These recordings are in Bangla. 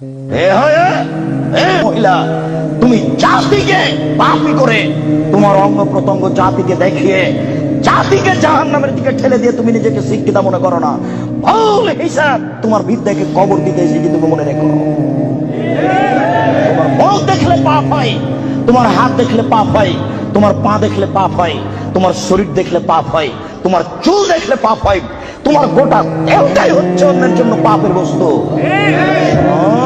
হয়ে মহিলা তুমি জাতিকে পাপি করে তোমার অঙ্গ প্রত্যঙ্গ জাতিকে দেখিয়ে জাতিকে জাহান নামের দিকে ঠেলে দিয়ে তুমি নিজেকে মনে করো না। ভুল হিসাব তোমার বিদ্যাকে কবর দিতে তুমি মনে রেখো? তোমার মুখ দেখলে পাপ হয় তোমার হাত দেখলে পাপ হয় তোমার পা দেখলে পাপ হয় তোমার শরীর দেখলে পাপ হয় তোমার চুল দেখলে পাপ হয় তোমার গোটা দেহটাই হচ্ছে অন্যের জন্য পাপের বস্তু। শোন,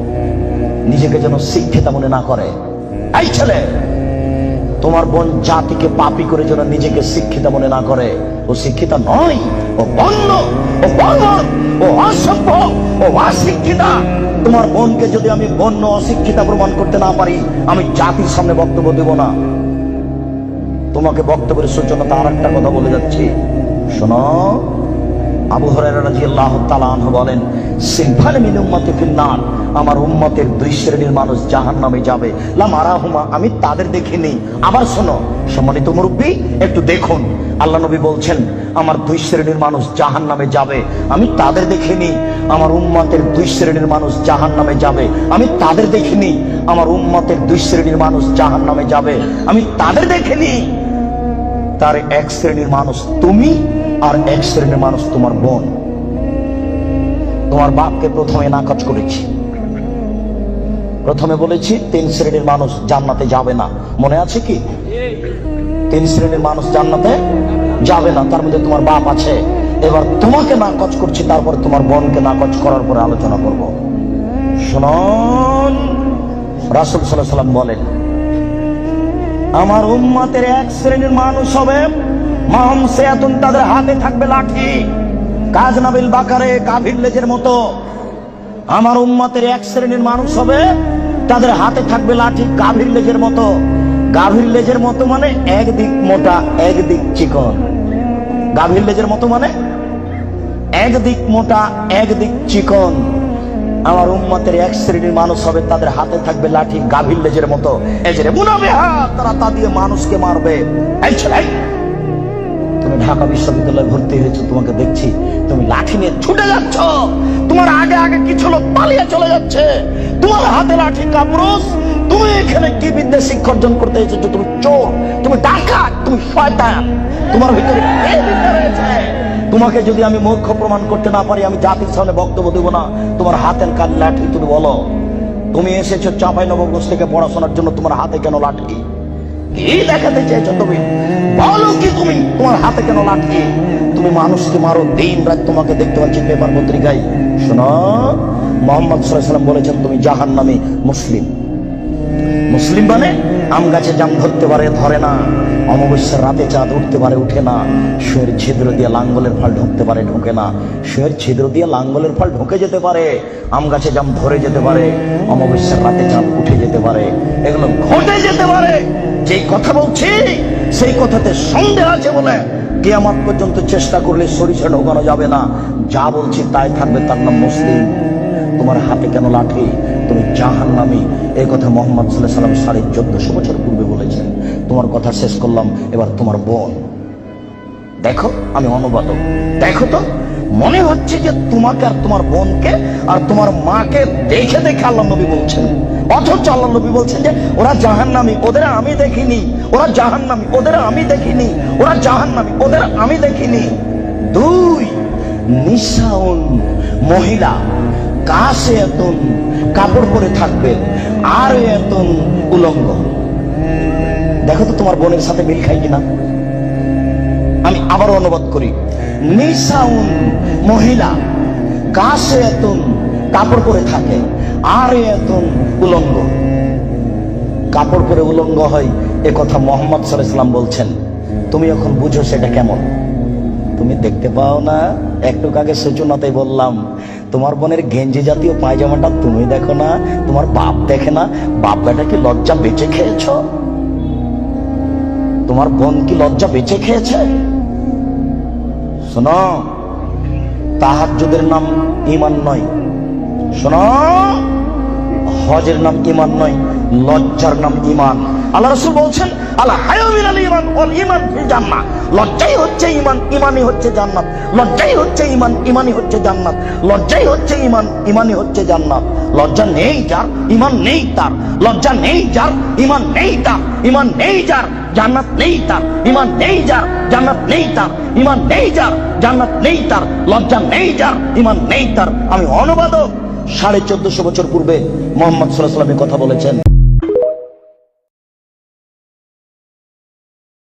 নিজেকে যেন শিক্ষিতা মনে না করে। এই ছেলে, তোমার বোন জাতিকে পাপি করে যেন নিজেকে শিক্ষিতা মনে না করে। ও শিক্ষিতা নয়, ও বন্য, ও বর্বর ও অসভ্য, ও অশিক্ষিতা। তোমার বোনকে যদি আমি বন্য, অশিক্ষিতা প্রমাণ করতে না পারি, আমি জাতির সামনে বক্তব্য দেব না। তোমাকে বক্তব্যের সূচনাতে আর একটা কথা বলে যাচ্ছি। শোনো আবু রাদিয়াল্লাহু বলেন আমার উম্মতের দুই শ্রেণির মানুষ জাহান্নামে যাবে। লাম আরাহুমা, আমি তাদের দেখিনি। আবার শোনো, সম্মানিত মুরব্বী, একটু দেখুন। আল্লাহ নবী বলছেন, আমার দুই শ্রেণির মানুষ জাহান্নামে যাবে। আমি তাদের দেখিনি। আমার উম্মতের দুই শ্রেণির মানুষ জাহান্নামে যাবে। আমি তাদের দেখিনি। আমার উম্মতের দুই শ্রেণির মানুষ জাহান্নামে যাবে। আমি তাদের দেখিনি। তার এক শ্রেণির মানুষ তুমি আর এক শ্রেণির মানুষ তোমার বোন। তোমার বাপকে প্রথমে নাকচ করেছি। প্রথমে বলেছি, তিন শ্রেণির মানুষ জান্নাতে যাবে না। মনে আছে কি? তিন শ্রেণির মানুষ জান্নাতে যাবে না, তার মধ্যে তোমার বাপ আছে। এবার তোমাকে নাকচ করছি, তারপর তোমার বোনকে নাকচ করার পরে আলোচনা করব। শুনুন, রাসুল সাল্লাহ সাল্লাম বলেন, আমার উম্মতের এক শ্রেণির মানুষ হবে তাদের হাতে থাকবে লাঠি। কাজ নাবিল বাকারে কাভির লেজের মতো। আমার এক শ্রেণির মানুষ হবে, তাদের হাতে থাকবে লাঠি গাভীর লেজের মতো। গাভীর লেজের মতো মানে একদিক মোটা, একদিক চিকন। গাভীর লেজের মতো মানে একদিক মোটা, একদিক চিকন। আমার উম্মতের এক শ্রেণির মানুষ হবে, তাদের হাতে থাকবে লাঠি গাভীর লেজের মতো। এই যে রে মুনাবে তারা তা দিয়ে মানুষকে মারবে। এই। তুমি ঢাকা বিশ্ববিদ্যালয়ে ভর্তি হয়েছো, তোমাকে দেখছি তুমি লাঠি নিয়ে ছুটে যাচ্ছ। তোমার আগে আগে কিছু লোক পালিয়ে চলে যাচ্ছে। তোমার হাতে লাঠি কাপুরুষ তুমি এখানে কি বিদ্যা শিক্ষা অর্জন করতে এসেছ? তুমি চোর, তুমি ডাকাত, তুমি শয়তান। তোমার ভিতরে তোমাকে যদি আমি মূর্খ প্রমাণ করতে না পারি, আমি জাতির সামনে বক্তব্য দেবো না। তোমার হাতের কান লাঠি তুমি বলো। তুমি এসেছ চাপাই নবগঞ্জ থেকে পড়াশোনার জন্য, তোমার হাতে কেন লাঠি? কি দেখাতে চেয়েছো তুমি? বলো কি তুমি? তোমার হাতে কেন লাঠি? তুমি মানুষকে মারো, দিন রাত তোমাকে দেখতে পাচ্ছি পেপার পত্রিকায়। শোনো, মোহাম্মদ সাল্লাম বলেছেন, তুমি জাহান নামে মুসলিম। মুসলিম মানে আম গাছে জাম ধরতে পারে, ধরে না। অমাবস্যার রাতে চাঁদ উঠতে পারে, উঠে না। শুয়ের ছিদ্র দিয়ে লাঙ্গলের ফল ঢুকতে পারে, ঢুকে না। শুয়ের ছিদ্র দিয়ে লাঙ্গলের ফল ঢুকে যেতে পারে, আম গাছে জাম ধরে যেতে পারে, অমাবস্যার রাতে চাঁদ উঠে যেতে পারে। এগুলো ঘটে যেতে পারে। যেই কথা বলছি, সেই কথাতে সন্দেহ আছে বলে কেয়ামত পর্যন্ত চেষ্টা করলে সরিষা ঢোকানো যাবে না। যা বলছি তাই থাকবে, তার নাম মুসলিম। তোমার হাতে কেন লাঠি? তুমি জাহান নামি এই কথা মোহাম্মদ সাল্লাহ সাল্লাম সাড়ে চোদ্দশো বছর পূর্বে বলেছেন। তোমার কথা শেষ করলাম, এবার তোমার বোন। দেখো, আমি অনুবাদক দেখো তো, মনে হচ্ছে যে তোমাকে আর তোমার বোনকে আর তোমার মাকে দেখে দেখে আল্লাহ নবী বলছেন। অথচ আল্লাহ নবী বলছেন যে, ওরা জাহান্নামী, ওদের আমি দেখিনি। ওরা জাহান্নামী, ওদের আমি দেখিনি। ওরা জাহান্নামী, ওদের আমি দেখিনি। দুই নিশাউন মহিলা কাশে এতন কাপড় পরে থাকবে আর এতন উলঙ্গ। দেখো তো তোমার বোনের সাথে মিল খাই কিনা। আমি আবারও অনুবাদ করি। নিসাউন মহিলা কাশে এতন কাপড় পরে থাকে আর এতন উলঙ্গ। কাপড় পরে উলঙ্গ হয়, এ কথা মোহাম্মদ সাল্লাম বলছেন। তুমি এখন বুঝো সেটা কেমন? তুমি দেখতে পাও না? একটু আগে সূচনাতে বললাম, তোমার বোনের গেঞ্জি জাতীয় পায়জামাটা তুমি দেখো না, তোমার বাপ দেখে না, বাপ বেটা কি লজ্জা বেঁচে খেয়েছ? তোমার বোন কি লজ্জা বেঁচে খেয়েছে? শোনো, তাহাজ্জুদের নাম ইমান নয়। শোনো হজের নাম ইমান নয়, লজ্জার নাম ইমান আল্লাহ রসুল বলছেন আল্লাহ ইমান ওল ইমান লজ্জাই হচ্ছে ইমান ইমানই হচ্ছে জান্নাত। লজ্জাই হচ্ছে ইমান ইমানই হচ্ছে জান্নাত। লজ্জাই হচ্ছে ইমান ইমানই হচ্ছে জান্নাত। লজ্জা নেই যার ইমান নেই তার। লজ্জা নেই যার ইমান নেই তার। ইমান নেই যার, জান্নাত নেই তার। ইমান নেই যার, জান্নাত নেই তার। ইমান নেই যার, জান্নাত নেই তার। লজ্জা নেই যার ইমান নেই তার। আমি অনুবাদক। সাড়ে চোদ্দশো বছর পূর্বে মোহাম্মদ সাল্লাহ কথা বলেছেন।